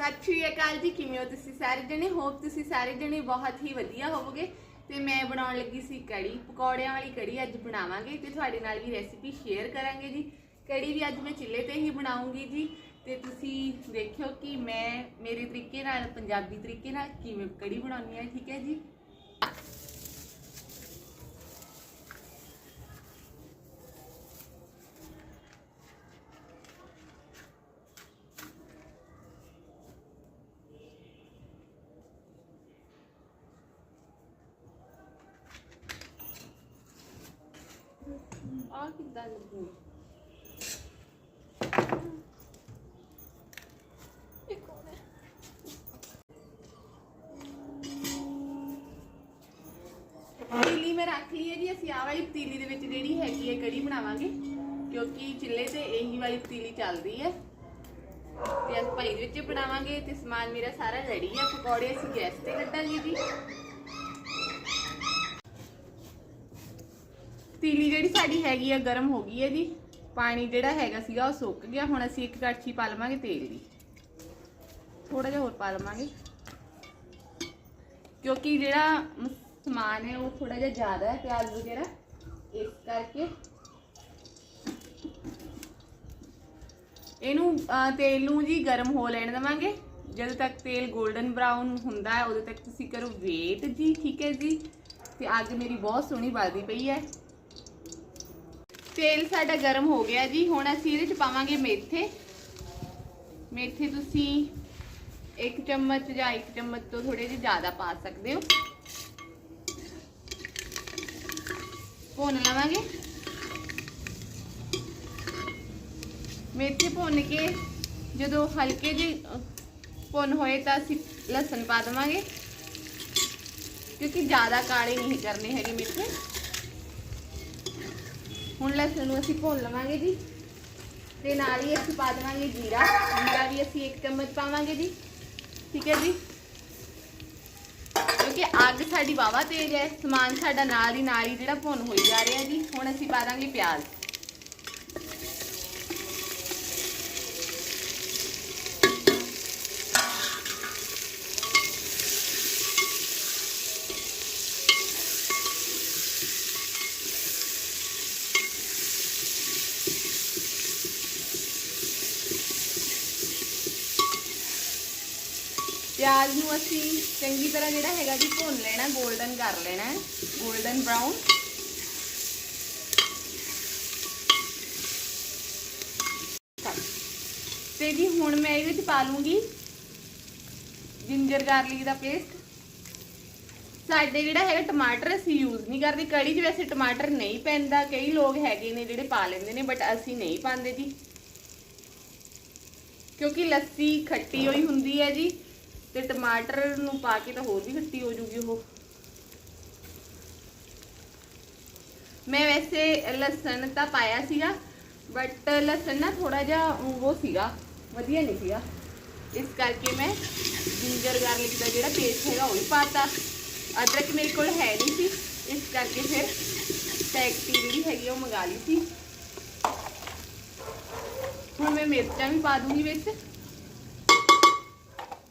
ਸਤਿ ਸ਼੍ਰੀ ਅਕਾਲ ਜੀ, ਕਿਵੇਂ ਹੋ ਤੁਸੀਂ ਸਾਰੇ ਜਣੇ? ਹੋਪ ਤੁਸੀਂ ਸਾਰੇ ਜਣੇ ਬਹੁਤ ਹੀ ਵਧੀਆ ਹੋਵੋਗੇ। ਤੇ ਮੈਂ ਬਣਾਉਣ ਲੱਗੀ ਸੀ ਕੜੀ, ਪਕੌੜਿਆਂ ਵਾਲੀ ਕੜੀ ਅੱਜ ਬਣਾਵਾਂਗੇ ਤੇ ਤੁਹਾਡੇ ਨਾਲ ਵੀ ਰੈਸਿਪੀ ਸ਼ੇਅਰ ਕਰਾਂਗੇ ਜੀ। ਕੜੀ ਵੀ ਅੱਜ ਮੈਂ ਚਿੱਲੇ ਤੇ ਹੀ ਬਣਾਉਂਗੀ ਜੀ। ਤੇ ਤੁਸੀਂ ਦੇਖਿਓ ਕਿ ਮੈਂ ਮੇਰੇ ਤਰੀਕੇ ਨਾਲ, ਪੰਜਾਬੀ ਤਰੀਕੇ ਨਾਲ ਕਿਵੇਂ ਕੜੀ ਬਣਾਉਣੀ ਹੈ, ਠੀਕ ਹੈ ਜੀ? ਆ ਕਿੱਦਾਂ ਲੱਗੂ? ਪਤੀਲੀ ਮੈਂ ਰੱਖ ਲਈ ਹੈ ਜੀ, ਅਸੀਂ ਆਹ ਵਾਲੀ ਪਤੀਲੀ ਦੇ ਵਿੱਚ ਜਿਹੜੀ ਹੈਗੀ ਹੈ, ਕੜੀ ਬਣਾਵਾਂਗੇ। ਕਿਉਂਕਿ ਚਿੱਲੇ ਤੇ ਇਹੀ ਵਾਲੀ ਪਤੀਲੀ ਚੱਲਦੀ ਹੈ। ਤੇ ਅਸੀਂ ਭਾਈ ਦੇ ਵਿੱਚ ਬਣਾਵਾਂਗੇ ਤੇ ਸਮਾਨ ਮੇਰਾ ਸਾਰਾ ਰੈਡੀ ਹੈ। ਪਕੌੜੇ ਅਸੀਂ ਗੈਸ ਤੇ ਕੱਢਾਂਗੇ ਜੀ। ਤੀਲੀ ਜਿਹੜੀ ਸਾਡੀ ਹੈਗੀ ਆ, ਗਰਮ ਹੋ ਗਈ ਹੈ ਜੀ ਪਾਣੀ ਜਿਹੜਾ ਹੈਗਾ ਸੀਗਾ, ਉਹ ਸੁੱਕ ਗਿਆ। ਹੁਣ ਅਸੀਂ ਇੱਕ ਕੜਛੀ ਪਾ ਲਵਾਂਗੇ ਤੇਲ ਦੀ। ਥੋੜਾ ਜਿਹਾ ਹੋਰ ਪਾ ਲਵਾਂਗੇ। ਕਿਉਂਕਿ ਜਿਹੜਾ ਮ- ਸਮਾਨ ਹੈ, ਉਹ ਥੋੜਾ ਜਿਹਾ ਜ਼ਿਆਦਾ ਹੈ, ਪਿਆਜ਼ ਵਗੈਰਾ। ਇਸ ਕਰਕੇ ਇਹਨੂੰ ਤੇਲ ਨੂੰ ਜੀ ਗਰਮ ਹੋ ਲੈਣ ਦੇਵਾਂਗੇ। ਜਦੋਂ ਤੱਕ ਤੇਲ 골ਡਨ ਬਰਾਊਨ ਹੁੰਦਾ ਹੈ, ਉਦੋਂ ਤੱਕ ਤੁਸੀਂ ਕਰੋ ਵੇਟ ਜੀ, ਠੀਕ ਹੈ ਜੀ? ਤੇ ਅੱਗ ਮੇਰੀ ਬਹੁਤ ਸੋਹਣੀ ਬਲਦੀ ਪਈ ਹੈ। ਤੇਲ ਸਾਡਾ ਗਰਮ ਹੋ ਗਿਆ ਜੀ। ਹੁਣ ਅਸੀਂ ਇਹਦੇ ਚ ਪਾਵਾਂਗੇ ਮੇਥੇ। ਮੇਥੇ ਤੁਸੀਂ ਇੱਕ ਚਮਚ ਜਾਂ ਇੱਕ ਚਮਚ ਤੋਂ ਥੋੜੇ ਜਿਹੇ ਜ਼ਿਆਦਾ ਪਾ ਸਕਦੇ ਹੋ। ਭੁੰਨ ਲਵਾਂਗੇ। ਮੇਥੇ ਭੁੰਨ ਕੇ ਜਦੋਂ ਹਲਕੇ ਜਿਹੇ ਭੁੰਨ ਹੋਏ ਤਾਂ ਅਸੀਂ ਲਸਣ ਪਾ ਦੇਵਾਂਗੇ। ਕਿਉਂਕਿ ਜ਼ਿਆਦਾ ਕਾਲੇ ਨਹੀਂ ਕਰਨੇ ਹੈਗੇ ਮੇਥੇ। ਹੁਣ ਲਸਣ ਨੂੰ ਅਸੀਂ ਭੁੰਨ ਲਵਾਂਗੇ ਜੀ। ਤੇ ਨਾਲ ਹੀ ਅਸੀਂ ਪਾ ਦੇਵਾਂਗੇ ਜੀਰਾ। ਜੀਰਾ ਵੀ ਅਸੀਂ ਇੱਕ ਚਮਚ ਪਾਵਾਂਗੇ ਜੀ। ਠੀਕ ਹੈ ਜੀ? ਕਿਉਂਕਿ ਅੱਗ ਸਾਡੀ ਵਾਵਾ ਤੇਜ਼ ਹੈ। ਸਮਾਨ ਸਾਡਾ ਨਾਲ ਹੀ ਨਾਲ ਹੀ ਜਿਹੜਾ ਭੁੰਨ ਹੋਈ ਜਾ ਰਿਹਾ ਜੀ। ਹੁਣ ਅਸੀਂ ਪਾ ਦਾਂਗੇ ਪਿਆਜ਼। ਪਿਆਜ਼ ਨੂੰ ਅਸੀਂ ਚੰਗੀ ਤਰ੍ਹਾਂ ਜਿਹੜਾ ਹੈਗਾ ਜੀ ਭੁੰਨ ਲੈਣਾ 골ਡਨ ਕਰ ਲੈਣਾ 골ਡਨ ਬ੍ਰਾਊਨ ਤੇ ਜੀ ਹੁਣ ਮੈਂ ਇਹਦੇ ਵਿੱਚ ਪਾ ਲੂੰਗੀ ਜਿੰਜਰ ਗਾਰਲਿਕ ਦਾ ਪੇਸਟ ਸਾਡੇ ਜਿਹੜਾ ਹੈਗਾ ਟਮਾਟਰ ਅਸੀਂ ਯੂਜ਼ ਨਹੀਂ ਕਰਦੇ, ਕੜੀ 'ਚ ਵੈਸੇ ਟਮਾਟਰ ਨਹੀਂ ਪੈਂਦਾ, ਕਈ ਲੋਕ ਹੈਗੇ ਨੇ ਜਿਹੜੇ ਪਾ ਲੈਂਦੇ ਨੇ ਬਟ ਅਸੀਂ ਨਹੀਂ ਪਾਉਂਦੇ ਜੀ। ਕਿਉਂਕਿ ਲੱਸੀ ਖੱਟੀ ਹੋਈ ਹੁੰਦੀ ਹੈ ਜੀ। ਤੇ ਟਮਾਟਰ ਨੂੰ ਪਾ ਕੇ ਤਾਂ ਹੋਰ ਵੀ ਖੱਟੀ ਹੋ ਜੂਗੀ ਉਹ। ਮੈਂ ਵੈਸੇ ਲਸਣ ਤਾਂ ਪਾਇਆ ਸੀਗਾ ਬਟ ਲਸਣ ਨਾ ਥੋੜਾ ਜਿਹਾ ਉਹ ਸੀਗਾ, ਵਧੀਆ ਨਹੀਂ ਸੀਗਾ। ਇਸ ਕਰਕੇ ਮੈਂ ਜਿੰਜਰ ਗਾਰਲਿਕ ਦਾ ਜਿਹੜਾ ਪੇਸਟ ਹੈਗਾ ਉਹ ਵੀ ਪਾਤਾ ਅਦਰਕ ਮੇਰੇ ਕੋਲ ਹੈ ਨਹੀਂ ਸੀ, ਇਸ ਕਰਕੇ ਫਿਰ ਪੈਕਟੀ ਜਿਹੜੀ ਹੈਗੀ ਆ ਉਹ ਮੰਗਾ ਲਈ ਸੀ। ਹੁਣ ਮੈਂ ਮਿਰਚਾਂ ਵੀ ਪਾ ਦੂੰਗੀ ਵਿੱਚ।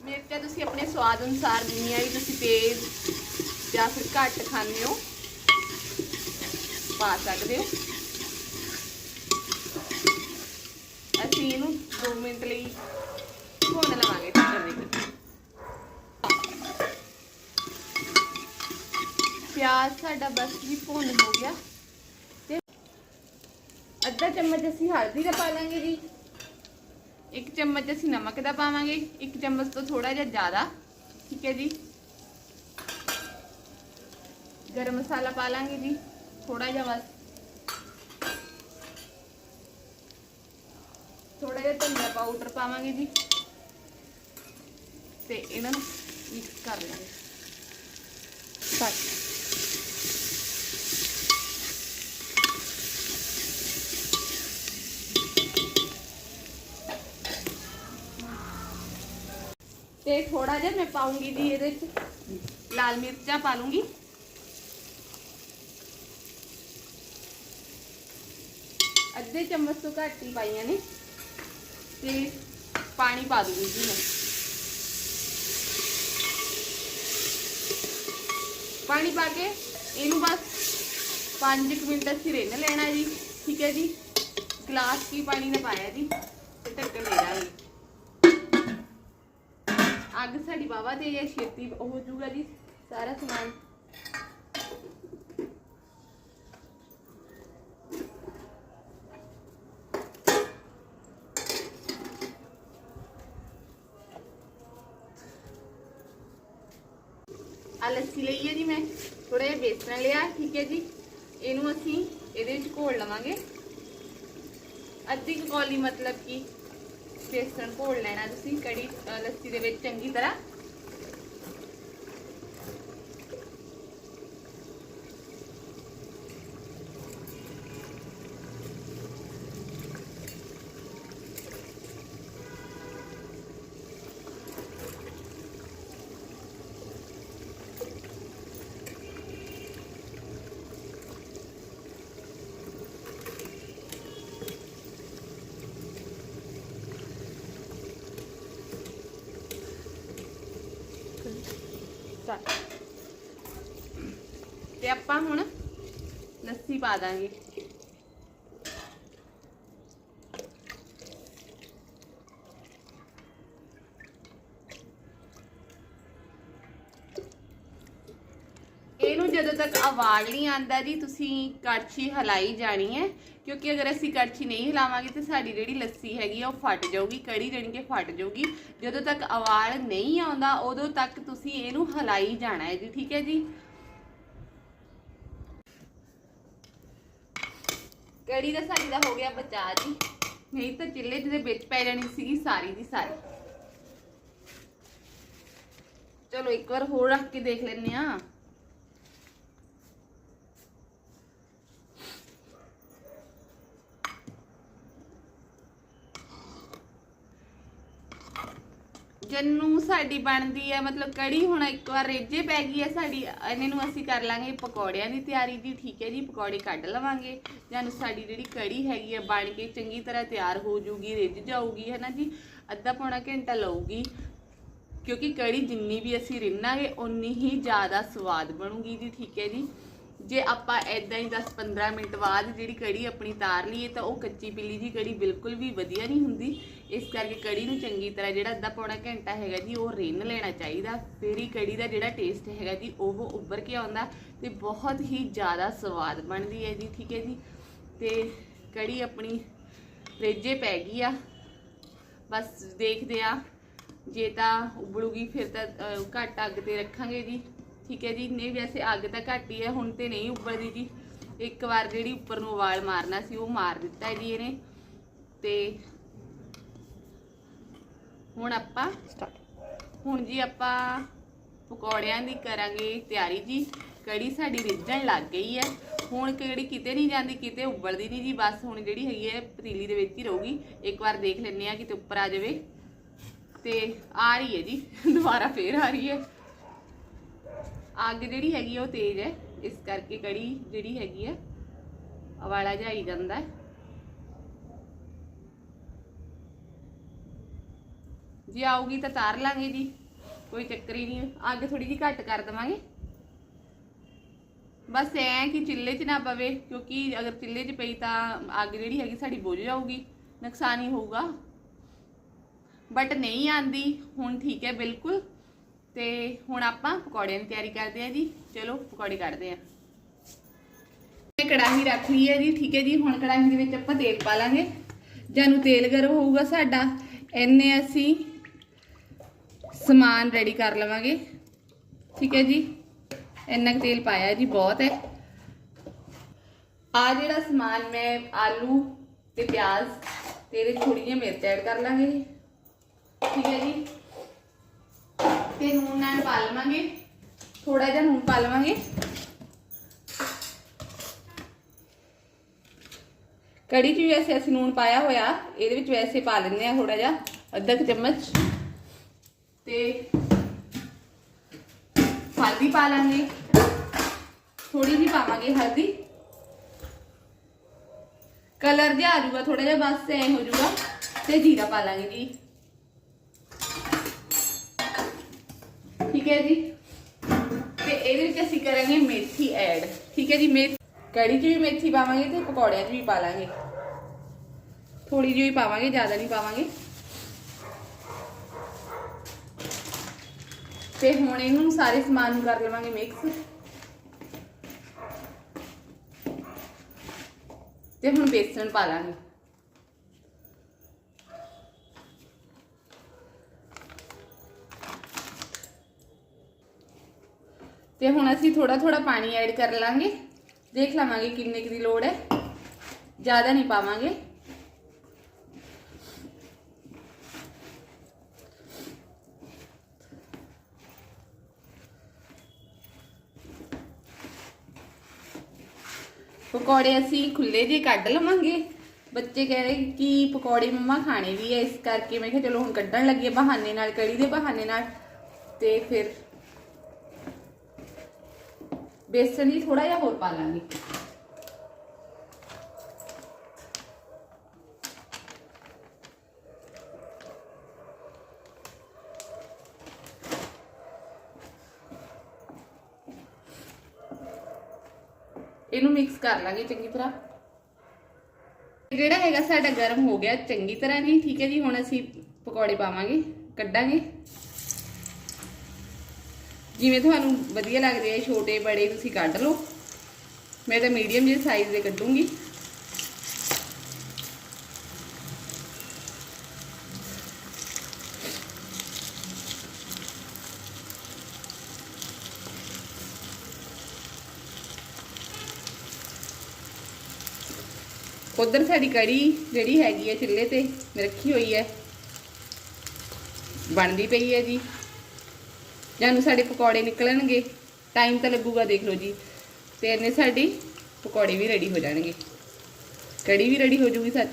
ਮਿਰਚਾਂ ਤੁਸੀਂ ਆਪਣੇ ਸਵਾਦ ਅਨੁਸਾਰ ਜਿੰਨੀਆਂ ਵੀ ਤੁਸੀਂ ਤੇਜ਼ ਜਾਂ ਫਿਰ ਘੱਟ ਖਾਂਦੇ ਹੋ, ਪਾ ਸਕਦੇ ਹੋ। ਅਸੀਂ ਇਹਨੂੰ 2 ਮਿੰਟ ਲਈ ਭੁੰਨ ਲਵਾਂਗੇ ਟੱਕਰ ਦੇ ਪਿਆਜ਼ ਸਾਡਾ ਬਸ ਵੀ ਭੁੰਨ ਹੋ ਗਿਆ। ਤੇ ਅੱਧਾ ਚਮਚ ਅਸੀਂ ਹਲਦੀ ਦਾ ਪਾ ਲਾਂਗੇ ਜੀ। ਇੱਕ ਚਮਚ ਅਸੀਂ ਨਮਕ ਦਾ ਪਾਵਾਂਗੇ, ਇੱਕ ਚਮਚ ਤੋਂ ਥੋੜਾ ਜਿਹਾ ਜ਼ਿਆਦਾ, ਠੀਕ ਹੈ ਜੀ? ਗਰਮ ਮਸਾਲਾ ਪਾ ਲਾਂਗੇ ਜੀ ਥੋੜਾ ਜਿਹਾ ਬਸ। ਥੋੜਾ ਜਿਹਾ ਧਨੀਆ ਪਾਊਡਰ ਪਾਵਾਂਗੇ ਜੀ, ਤੇ ਇਹਨਾਂ ਨੂੰ ਮਿਕਸ ਕਰ ਲਾਂਗੇ। ਬਸ ਤੇ ਥੋੜਾ ਜਿਹਾ ਮੈਂ ਪਾਉਂਗੀ ਜੀ ਇਹਦੇ ਵਿੱਚ ਲਾਲ ਮਿਰਚਾਂ ਪਾ ਲੂੰਗੀ। ਅੱਧੇ ਚਮਚ ਤੋਂ ਘੱਟ ਹੀ ਪਾਈਆਂ ਨੇ। ਤੇ ਪਾਣੀ ਪਾ ਦੂੰਗੀ ਜੀ ਮੈਂ। ਪਾਣੀ ਪਾ ਕੇ ਇਹਨੂੰ ਬਸ 5 ਮਿੰਟ ਅਸੀਂ ਰਹਿਣ ਲੈਣਾ ਜੀ। ਠੀਕ ਹੈ ਜੀ। ਗਲਾਸ ਕੀ ਪਾਣੀ ਨੇ ਪਾਇਆ ਜੀ। ਅੱਗ ਸਾਡੀ ਬਾਵਾ ਤੇ ਇਹ ਛੇਤੀ, ਉਹ ਹੋ ਜਾਊਗਾ ਜੀ, ਸਾਰਾ ਸਮਾਨ। ਆ ਲੱਸੀ ਲਈ ਹੈ ਜੀ ਮੈਂ ਥੋੜਾ ਜਿਹਾ ਬੇਸਣ ਲਿਆ, ਠੀਕ ਹੈ ਜੀ। ਇਹਨੂੰ ਅਸੀਂ ਇਹਦੇ ਵਿੱਚ ਘੋਲ ਲਵਾਂਗੇ। ਅੱਧੀ ਕੁ ਕੌਲੀ ਮਤਲਬ ਕਿ ਬੇਸਣ ਘੋਲ ਲੈਣਾ ਤੁਸੀਂ ਕੜੀ ਅ, ਲੱਸੀ ਦੇ ਵਿੱਚ ਚੰਗੀ ਤਰ੍ਹਾਂ ਤੇ ਆਪਾਂ ਹੁਣ ਲੱਸੀ ਪਾ ਦਾਂਗੇ। ਇਹਨੂੰ ਜਦੋਂ ਤੱਕ ਆਵਾਜ਼ ਨਹੀਂ ਆਂਦਾ ਜੀ, ਤੁਸੀਂ ਕੜਛੀ ਹਿਲਾਈ ਜਾਣੀ ਹੈ। ਕਿਉਂਕਿ ਅਗਰ ਅਸੀਂ ਕੜਛੀ ਨਹੀਂ ਹਿਲਾਵਾਂਗੇ ਤੇ ਸਾਡੀ ਜਿਹੜੀ ਲੱਸੀ ਹੈਗੀ ਆ, ਉਹ ਫਟ ਜਾਊਗੀ, ਕੜੀ ਜਿਹੜੀ ਕਿ ਫਟ ਜਾਊਗੀ। ਜਦੋਂ ਤੱਕ ਆਵਾਜ਼ ਨਹੀਂ ਆਉਂਦਾ, ਉਦੋਂ ਤੱਕ ਤੁਸੀਂ ਇਹਨੂੰ ਹਿਲਾਈ ਜਾਣਾ ਹੈ ਜੀ, ਠੀਕ ਹੈ ਜੀ? ਕੜੀ ਦਾ ਸਾਡੀ ਦਾ ਹੋ ਗਿਆ ਬਚਾ ਜੀ? ਨਹੀਂ ਤਾਂ ਚਿੱਲੇ ਜਿਹਦੇ ਵਿੱਚ ਪੈ ਜਾਣੀ ਸੀਗੀ ਸਾਰੀ ਦੀ ਸਾਰੀ। ਚਲੋ ਇੱਕ ਵਾਰ ਹੋਰ ਰੱਖ ਕੇ ਦੇਖ ਲੈਂਦੇ ਆ ਜੰਨੂ ਸਾਡੀ ਬਣਦੀ ਹੈ, ਮਤਲਬ ਕੜੀ ਹੁਣ ਇੱਕ ਵਾਰ ਰੇਜੇ ਪੈ ਗਈ ਹੈ ਸਾਡੀ, ਇਹਨੇ ਨੂੰ ਅਸੀਂ ਕਰ ਲਾਂਗੇ ਪਕੌੜਿਆਂ ਦੀ ਤਿਆਰੀ ਜੀ ਠੀਕ ਹੈ ਜੀ, ਪਕੌੜੇ ਕੱਢ ਲਵਾਂਗੇ ਜਾਨੂੰ ਸਾਡੀ ਜਿਹੜੀ ਕੜੀ ਹੈਗੀ ਹੈ ਬਣ ਕੇ ਚੰਗੀ ਤਰ੍ਹਾਂ ਤਿਆਰ ਹੋ ਜੂਗੀ, ਰਿੱਝ ਜਾਊਗੀ, ਹੈ ਨਾ ਜੀ, ਅੱਧਾ ਪੌਣਾ ਘੰਟਾ ਲਊਗੀ, ਕਿਉਂਕਿ ਕੜੀ ਜਿੰਨੀ ਵੀ ਅਸੀਂ ਰਿੰਨਾਂਗੇ ਉਨੀ ਹੀ ਜ਼ਿਆਦਾ ਸਵਾਦ ਬਣੂਗੀ ਜੀ, ਠੀਕ ਹੈ ਜੀ। ਜੇ ਆਪਾਂ ਐਦਾਂ ਹੀ 10-15 ਮਿੰਟ ਬਾਅਦ ਜਿਹੜੀ ਕੜੀ ਆਪਣੀ ਤਾਰ ਲਈਏ, ਤਾਂ ਉਹ ਕੱਚੀ ਪੀਲੀ ਜੀ ਕੜੀ ਬਿਲਕੁਲ ਵੀ ਵਧੀਆ ਨਹੀਂ ਹੁੰਦੀ। ਇਸ ਕਰਕੇ ਕੜੀ ਨੂੰ ਚੰਗੀ ਤਰ੍ਹਾਂ ਜਿਹੜਾ ਅੱਧਾ ਪੌਣਾ ਘੰਟਾ ਹੈਗਾ ਜੀ, ਉਹ ਰਿੰਨ ਲੈਣਾ ਚਾਹੀਦਾ। ਫਿਰ ਹੀ ਕੜੀ ਦਾ ਜਿਹੜਾ ਟੇਸਟ ਹੈਗਾ ਜੀ, ਉਹ ਉੱਭਰ ਕੇ ਆਉਂਦਾ ਤੇ ਬਹੁਤ ਹੀ ਜ਼ਿਆਦਾ ਸਵਾਦ ਬਣਦੀ ਹੈ ਜੀ, ਠੀਕ ਹੈ ਜੀ। ਤੇ ਕੜੀ ਆਪਣੀ ਰੇਜੇ ਪੈ ਗਈ ਆ। ਬਸ ਦੇਖਦੇ ਆ ਜੇ ਤਾਂ ਉਬਲੂਗੀ ਫਿਰ ਤਾਂ ਘੱਟ ਅੱਗ ਤੇ ਰੱਖਾਂਗੇ ਜੀ, ਠੀਕ ਹੈ ਜੀ। ਨਹੀਂ ਵੈਸੇ ਅੱਗ ਤਾਂ ਘੱਟ ਹੀ ਹੈ, ਹੁਣ ਤੇ ਨਹੀਂ ਉਬਲਦੀ ਜੀ। ਇੱਕ ਵਾਰ ਜਿਹੜੀ ਉੱਪਰ ਨੂੰ ਉਬਾਲ ਮਾਰਨਾ ਸੀ, ਉਹ ਮਾਰ ਦਿੱਤਾ ਜੀ ਇਹਨੇ। ਤੇ ਹੁਣ ਆਪਾਂ ਹੁਣ ਜੀ ਆਪਾਂ ਪਕੌੜਿਆਂ ਦੀ ਕਰਾਂਗੇ ਤਿਆਰੀ ਜੀ। ਕੜੀ ਸਾਡੀ ਰਿੱਝਣ ਲੱਗ ਗਈ ਹੈ। ਹੁਣ ਕੜੀ ਕਿਤੇ ਨਹੀਂ ਜਾਂਦੀ ਕਿਤੇ ਉਬਲਦੀ ਨਹੀਂ ਜੀ। ਬਸ ਹੁਣ ਜਿਹੜੀ ਹੈਗੀ ਹੈ ਪਤੀਲੀ ਦੇ ਵਿੱਚ ਹੀ ਰਹੂਗੀ। ਇੱਕ ਵਾਰ ਦੇਖ ਲੈਂਦੇ ਆ ਕਿਤੇ ਉੱਪਰ ਆ ਜਾਵੇ। ਤੇ ਆ ਰਹੀ ਹੈ ਜੀ। ਦੁਬਾਰਾ ਫੇਰ ਆ ਰਹੀ ਹੈ। ਅੱਗ ਜਿਹੜੀ ਹੈਗੀ ਉਹ ਤੇਜ਼ ਹੈ। ਇਸ ਕਰਕੇ ਕੜੀ ਜਿਹੜੀ ਹੈਗੀ ਹੈ ਉਬਾਲਾ ਜਾਈ ਜਾਂਦਾ ਹੈ। ਜੇ ਆਊਗੀ ਤਾਂ ਤਾਰ ਲਾਂਗੇ ਜੀ। ਕੋਈ ਚੱਕਰ ਹੀ ਨਹੀਂ, ਅੱਗ ਥੋੜੀ ਜਿਹੀ ਘੱਟ ਕਰ ਦਵਾਂਗੇ। ਬਸ ਐ ਕਿ ਚਿੱਲੇ 'ਚ ਨਾ ਪਵੇ, ਕਿਉਂਕਿ ਅਗਰ ਚਿੱਲੇ 'ਚ ਪਈ ਤਾਂ ਅੱਗ ਜਿਹੜੀ ਹੈਗੀ ਸਾਡੀ ਬੁਝ ਜਾਊਗੀ, ਨੁਕਸਾਨ ਹੀ ਹੋਊਗਾ। ਬਟ ਨਹੀਂ ਆਂਦੀ, ਹੁਣ ਠੀਕ ਹੈ ਬਿਲਕੁਲ। ਤੇ ਹੁਣ ਆਪਾਂ ਪਕੌੜਿਆਂ ਦੀ ਤਿਆਰੀ ਕਰਦੇ ਹਾਂ ਜੀ। ਚਲੋ, ਪਕੌੜੇ ਕੱਢਦੇ ਹਾਂ। ਇਹ ਕੜਾਹੀ ਰੱਖ ਲਈ ਹੈ ਜੀ, ਠੀਕ ਹੈ ਜੀ। ਹੁਣ ਕੜਾਹੀ ਦੇ ਵਿੱਚ ਆਪਾਂ ਤੇਲ ਪਾ ਲਾਂਗੇ। ਜਾਨੂੰ ਤੇਲ ਗਰਮ ਹੋਊਗਾ ਸਾਡਾ, ਇੰਨੇ ਅਸੀਂ ਸਮਾਨ ਰੈਡੀ ਕਰ ਲਵਾਂਗੇ। ਠੀਕ ਹੈ ਜੀ? ਇੰਨਾ ਕੁ ਤੇਲ ਪਾਇਆ ਜੀ, ਬਹੁਤ ਹੈ। ਆ ਜਿਹੜਾ ਸਮਾਨ ਮੈਂ ਆਲੂ ਤੇ ਪਿਆਜ਼ ਤੇ ਇਹਦੇ ਥੋੜੀ ਜਿਹੀ ਮਿਰਚ ਐਡ ਕਰ ਲਾਂਗੇ। ਠੀਕ ਹੈ ਜੀ? ਤੇ ਨੂਨ ਨਾਲ ਪਾ ਲਵਾਂਗੇ। ਥੋੜਾ ਜਿਹਾ ਨੂਨ ਪਾ ਲਵਾਂਗੇ। ਕੜੀ 'ਚ ਵੀ ਵੈਸੇ ਅਸੀਂ ਨੂਨ ਪਾਇਆ ਹੋਇਆ, ਇਹਦੇ ਵਿੱਚ ਵੈਸੇ ਪਾ ਲੈਂਦੇ ਆ ਥੋੜਾ ਜਿਹਾ ਅੱਧਾ ਕੁ ਚਮਚ। ਤੇ ਹਲਦੀ ਪਾ ਲਾਂਗੇ ਥੋੜੀ ਜਿਹੀ ਪਾਵਾਂਗੇ ਹਲਦੀ ਕਲਰ ਜਿਹਾ ਆ ਜਾਊਗਾ ਥੋੜਾ ਜਿਹਾ ਬਸ ਐ ਹੋ ਜਾਊਗਾ ਤੇ ਜੀਰਾ ਪਾ ਲਾਂਗੇ ਜੀ ਠੀਕ ਹੈ ਜੀ ਤੇ ਇਹਦੇ ਵਿੱਚ ਅਸੀਂ ਕਰਾਂਗੇ ਮੇਥੀ ਐਡ ਠੀਕ ਹੈ ਜੀ ਮੇਥੀ ਕੜੀ 'ਚ ਵੀ ਮੇਥੀ ਪਾਵਾਂਗੇ ਤੇ ਪਕੌੜਿਆਂ 'ਚ ਵੀ ਪਾ ਲਾਂਗੇ ਥੋੜੀ ਜਿਹੀ ਪਾਵਾਂਗੇ ਜ਼ਿਆਦਾ ਨਹੀਂ ਪਾਵਾਂਗੇ ਤੇ ਹੁਣ ਇਹਨੂੰ ਸਾਰੇ ਸਮਾਨ ਨੂੰ ਕਰ ਲਵਾਂਗੇ ਮਿਕਸ ਤੇ ਹੁਣ ਬੇਸਣ ਪਾ ਲਾਂਗੇ। ਤੇ ਹੁਣ ਅਸੀਂ ਥੋੜਾ ਥੋੜਾ ਪਾਣੀ ਐਡ ਕਰ ਲਾਂਗੇ। ਦੇਖ ਲਵਾਂਗੇ ਕਿੰਨੇ ਕੁ ਦੀ ਲੋੜ ਹੈ। ਜ਼ਿਆਦਾ ਨਹੀਂ ਪਾਵਾਂਗੇ। ਪਕੌੜੇ ਅਸੀਂ ਖੁੱਲੇ ਜੇ ਕੱਢ ਲਵਾਂਗੇ। ਬੱਚੇ ਕਹਿ ਰਹੇ ਕਿ ਪਕੌੜੇ ਮੰਮਾ ਖਾਣੇ ਵੀ ਹੈ ਇਸ ਕਰਕੇ ਮੈਂ ਕਿਹਾ ਚਲੋ ਹੁਣ ਕੱਢਣ ਲੱਗੀ ਬਹਾਨੇ ਨਾਲ, ਕੜੀ ਦੇ ਬਹਾਨੇ ਨਾਲ। ਤੇ ਫਿਰ ਬੇਸਣ ਹੀ ਥੋੜਾ ਜਿਹਾ ਹੋਰ ਪਾ ਲਾਂਗੇ। ਇਹਨੂੰ ਮਿਕਸ ਕਰ ਲਾਂਗੇ ਚੰਗੀ ਤਰ੍ਹਾਂ। ਜਿਹੜਾ ਹੈਗਾ ਸਾਡਾ ਗਰਮ ਹੋ ਗਿਆ, ਚੰਗੀ ਤਰ੍ਹਾਂ ਜੀ ਠੀਕ ਹੈ ਜੀ, ਹੁਣ ਅਸੀਂ ਪਕੌੜੇ ਪਾਵਾਂਗੇ, ਕੱਢਾਂਗੇ। ਜਿਵੇਂ ਤੁਹਾਨੂੰ ਵਧੀਆ ਲੱਗਦੇ ਆ, ਛੋਟੇ, ਬੜੇ, ਤੁਸੀਂ ਕੱਢ ਲਓ। ਮੈਂ ਤਾਂ ਮੀਡੀਅਮ ਜਿਹੇ ਸਾਈਜ਼ ਦੇ ਕੱਢੂੰਗੀ। ਉਧਰ ਸਾਡੀ ਕੜੀ ਜਿਹੜੀ ਹੈਗੀ ਹੈ ਚੁੱਲ੍ਹੇ ਤੇ ਰੱਖੀ ਹੋਈ ਹੈ। ਬਣਦੀ ਪਈ ਹੈ ਜੀ। ਜਾਨੂੰ ਸਾਡੇ ਪਕੌੜੇ ਨਿਕਲਣਗੇ। ਟਾਈਮ ਤਾਂ ਲੱਗੂਗਾ ਦੇਖ ਲਓ ਜੀ। ਤੇ ਇਹਨੇ ਸਾਡੀ ਪਕੌੜੇ ਵੀ ਰੈਡੀ ਹੋ ਜਾਣਗੇ। ਕੜੀ ਵੀ ਰੈਡੀ ਹੋ ਜੂਗੀ ਸੱਚ।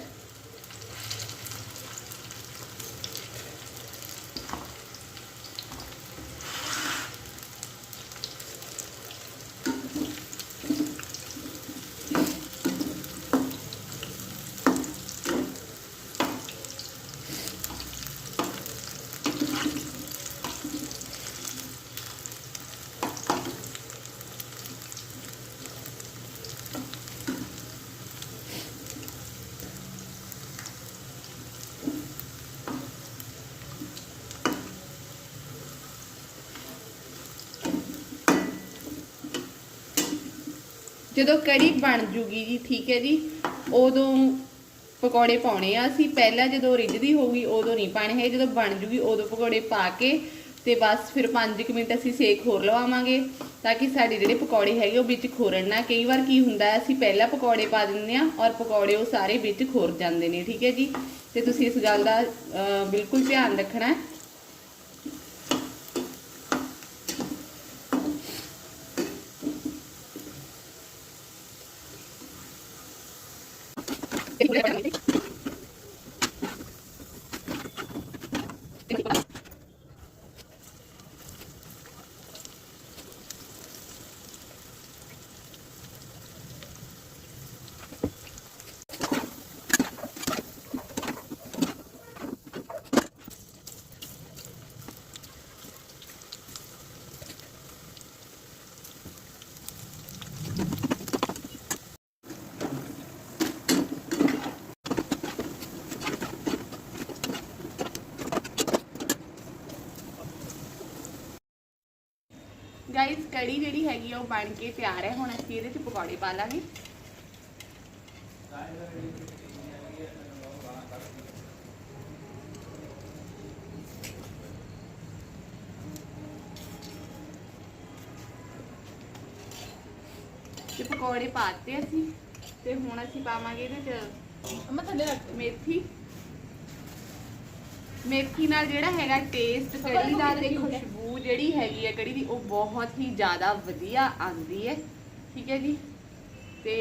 ਜਦੋਂ ਕੜੀ ਬਣ ਜੂਗੀ ਜੀ, ਠੀਕ ਹੈ ਜੀ, ਉਦੋਂ ਪਕੌੜੇ ਪਾਉਣੇ ਆ ਅਸੀਂ। ਪਹਿਲਾਂ ਜਦੋਂ ਰਿੱਝਦੀ ਹੋਊਗੀ, ਉਦੋਂ ਨਹੀਂ ਪਾਣੇ ਹੈ ਜਦੋਂ ਬਣ ਜੂਗੀ, ਉਦੋਂ ਪਕੌੜੇ ਪਾ ਕੇ ਤੇ ਬਸ ਫਿਰ 5 ਮਿੰਟ ਅਸੀਂ ਸੇਕ ਹੋਰ ਲਵਾਵਾਂਗੇ ਤਾਂ ਕਿ ਸਾਡੇ ਜਿਹੜੇ ਪਕੌੜੇ ਹੈਗੇ, ਉਹ ਵਿੱਚ ਖੋਰਨ ਨਾ। ਕਈ ਵਾਰ ਕੀ ਹੁੰਦਾ ਹੈ ਅਸੀਂ ਪਹਿਲਾਂ ਪਕੌੜੇ ਪਾ ਦਿੰਦੇ ਆ ਔਰ ਪਕੌੜੇ ਉਹ ਸਾਰੇ ਵਿੱਚ ਖੋਰ ਜਾਂਦੇ ਨੇ, ਠੀਕ ਹੈ ਜੀ। ਤੇ ਤੁਸੀਂ ਇਸ ਗੱਲ ਦਾ ਬਿਲਕੁਲ ਧਿਆਨ ਰੱਖਣਾ। ਹੈ ਕੜੀ ਜਿਹੜੀ ਹੈਗੀ ਆ ਉਹ ਬਣ ਕੇ ਤਿਆਰ ਹੈ ਹੁਣ ਅਸੀਂ ਇਹਦੇ ਚ ਪਕੌੜੇ ਪਾ ਲਾਂਗੇ। ਤੇ ਪਕੌੜੇ ਪਾਤੇ ਅਸੀਂ ਤੇ ਹੁਣ ਅਸੀਂ ਪਾਵਾਂਗੇ ਇਹਦੇ ਚ ਅਮਾ ਥੱਲੇ ਰੱਖ। ਮੇਥੀ। ਮੇਥੀ ਨਾਲ ਜਿਹੜਾ ਹੈਗਾ ਟੇਸਟ ਕੜੀ ਦਾ ਤੇ ਖੁਸ਼ਬੂ ਜਿਹੜੀ ਹੈਗੀ ਹੈ ਕੜੀ ਦੀ ਉਹ ਬਹੁਤ ਹੀ ਜ਼ਿਆਦਾ ਵਧੀਆ ਆਉਂਦੀ ਹੈ। ਠੀਕ ਹੈ ਜੀ? ਤੇ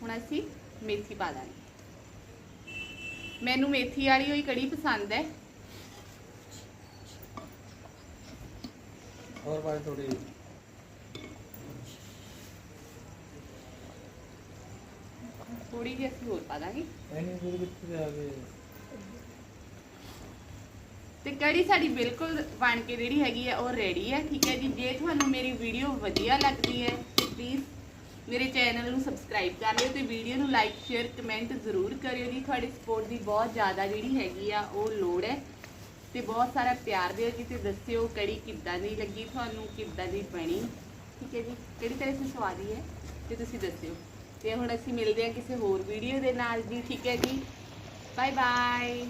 ਹੁਣ ਅਸੀਂ ਮੇਥੀ ਪਾ ਦਾਂਗੇ। ਮੈਨੂੰ ਮੇਥੀ ਵਾਲੀ ਹੋਈ ਕੜੀ ਪਸੰਦ ਹੈ। ਹੋਰ ਬਾਈ ਥੋੜੀ ਥੋੜੀ ਜਿਹੀ ਅਸੀਂ ਹੋਰ ਪਾ ਦਾਂਗੇ। ਐਨੀ ਦੂਰ ਵਿੱਚ ਆ ਗਏ ਤੇ ਕੜੀ ਸਾਡੀ ਬਿਲਕੁਲ ਬਣ ਕੇ ਜਿਹੜੀ ਹੈਗੀ ਹੈ ਉਹ ਰੈਡੀ ਹੈ ਠੀਕ ਹੈ ਜੀ। ਜੇ ਤੁਹਾਨੂੰ ਮੇਰੀ ਵੀਡੀਓ ਵਧੀਆ ਲੱਗਦੀ ਹੈ ਤੇ ਪਲੀਜ਼ ਮੇਰੇ ਚੈਨਲ ਨੂੰ ਸਬਸਕ੍ਰਾਈਬ ਕਰ ਲਿਓ ਤੇ ਵੀਡੀਓ ਨੂੰ ਲਾਈਕ ਸ਼ੇਅਰ ਕਮੈਂਟ ਜ਼ਰੂਰ ਕਰਿਓ ਜੀ। ਤੁਹਾਡੀ ਸਪੋਰਟ ਦੀ ਬਹੁਤ ਜ਼ਿਆਦਾ ਜਿਹੜੀ ਹੈਗੀ ਆ ਉਹ ਲੋੜ ਹੈ। ਤੇ ਬਹੁਤ ਸਾਰਾ ਪਿਆਰ ਦਿਓ ਜੀ ਤੇ ਦੱਸਿਓ ਕੜੀ ਕਿੱਦਾਂ ਦੀ ਲੱਗੀ ਤੁਹਾਨੂੰ ਕਿੱਦਾਂ ਦੀ ਬਣੀ। ਠੀਕ ਹੈ ਜੀ। ਕਿਹੜੀ ਤਰ੍ਹਾਂ ਦੀ ਸਵਾਦੀ ਹੈ ਤੇ ਤੁਸੀਂ ਦੱਸਿਓ। ਤੇ ਹੁਣ ਅਸੀਂ ਮਿਲਦੇ ਹਾਂ ਕਿਸੇ ਹੋਰ ਵੀਡੀਓ ਦੇ ਨਾਲ ਜੀ, ਠੀਕ ਹੈ ਜੀ? Bye bye